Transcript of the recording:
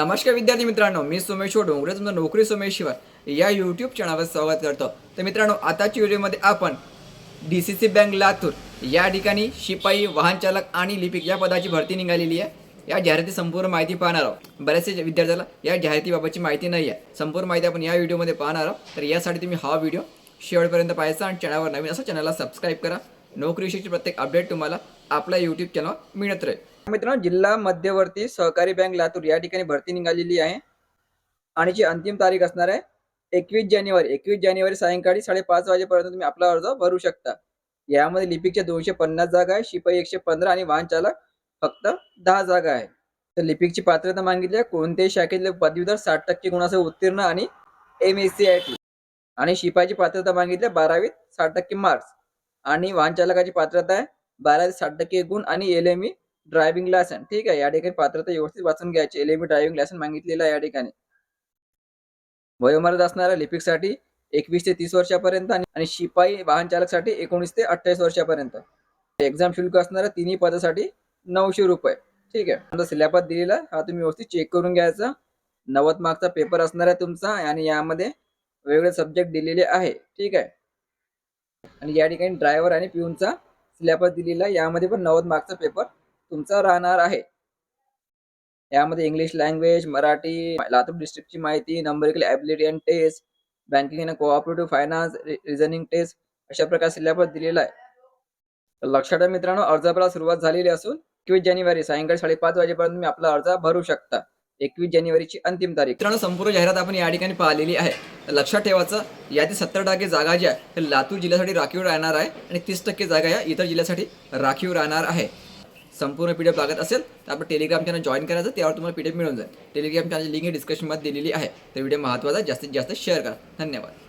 नमस्कार विद्यार्थी मित्रांनो मी सुमेश डोंगरे तुमचं नोकरी सोमेश्वर या यूट्यूब चॅनलवर स्वागत करतो. तर मित्रांनो आताच्या व्हिडिओमध्ये आपण D C C bank Latur या ठिकाणी शिपाई वाहन चालक आणि लिपिक या पदाची भरती निघालेली आहे. या जाहिराती संपूर्ण माहिती पाहणार आहोत. बऱ्याचशा विद्यार्थ्याला या जाहिरातीबाबतची माहिती नाही आहे. संपूर्ण माहिती आपण या व्हिडिओमध्ये पाहणार आहोत. तर यासाठी तुम्ही हा व्हिडिओ शेवटपर्यंत पाहायचा आणि चॅनलवर नवीन असं चॅनलला सबस्क्राईब करा. नोकरीविषयीची प्रत्येक अपडेट तुम्हाला आपल्या यूट्यूब चॅनल मिळत राहील. मित्रांनो जिल्हा मध्यवर्ती सहकारी बँक लातूर या ठिकाणी भरती निघालेली आहे. आणि जी अंतिम तारीख असणार आहे एकवीस जानेवारी. एकवीस जानेवारी सायंकाळी साडेपाच वाजेपर्यंत तुम्ही आपला अर्ज भरू शकता. यामध्ये लिपिकच्या दोनशे पन्नास जागा आहे शिपाई एकशे पंधरा आणि वाहन चालक फक्त दहा जागा आहे. तर लिपिकची पात्रता मागितली आहे कोणत्याही शाखेतले पदवीधर साठ टक्के गुणासह उत्तीर्ण आणि M S C I T आणि शिपाईची पात्रता मागितली आहे बारावीत साठ टक्के मार्क्स आणि वाहन चालकाची पात्रता आहे बारा ते साठ टक्के गुण आणि L M E driving licence ठीक आहे या ठिकाणी पात्रता व्यवस्थित वाचून घ्यायची. L M E driving licence मागितलेलं आहे या ठिकाणी. वयोमर्यादा असणाऱ्या लिपिकसाठी एकवीस ते तीस वर्षापर्यंत आणि शिपाई वाहन चालकसाठी एकोणीस ते अठ्ठावीस वर्षापर्यंत. एक्झाम शुल्क असणाऱ्या तिन्ही पदासाठी नऊशे रुपये. ठीक आहे. आता सिलेबस दिलेला हा तुम्ही व्यवस्थित चेक करून घ्यायचा. नव्वद मार्कचा पेपर असणार आहे तुमचा आणि यामध्ये वेगवेगळे सब्जेक्ट दिलेले आहे. ठीक आहे. आणि या ठिकाणी ड्रायव्हर आणि पिऊनचा सिलेबस दिलेला यामध्ये पण नव्वद मार्कचा पेपर तुमचा राहणार आहे. यामध्ये इंग्लिश लँग्वेज मराठी लातूर डिस्ट्रिक्टची माहिती numerical ability and test banking and cooperative finance reasoning test अशा प्रकारे सिलेबस दिलेला आहे. तर लक्षात ठेवा मित्रांनो अर्ज भरायला सुरुवात झालेली असून एकवीस जानेवारी सायंकाळी साडेपाच वाजेपर्यंत तुम्ही आपला अर्ज भरू शकता. एकवीस जानेवारीची अंतिम तारीख. मित्रांनो संपूर्ण जाहिरात आपण या ठिकाणी पाहिलेली आहे. लक्षात ठेवायचं यातील सत्तर टक्के जागा ज्या आहे त्या लातूर जिल्ह्यासाठी राखीव राहणार आहे आणि तीस टक्के जागा या इतर जिल्ह्यासाठी राखीव राहणार आहे. संपूर्ण पीडीएफ लागत असेल तर आपण टेलिग्राम चॅनल जॉईन करायचं त्यावर तुम्हाला पी डी एफ मिळून जाईल टेलिग्राम चॅनलची लिंक डिस्क्रिप्शनमध्ये दिलेली आहे. तर व्हिडिओ महत्त्वाचा जास्तीत जास्त शेअर करा. धन्यवाद.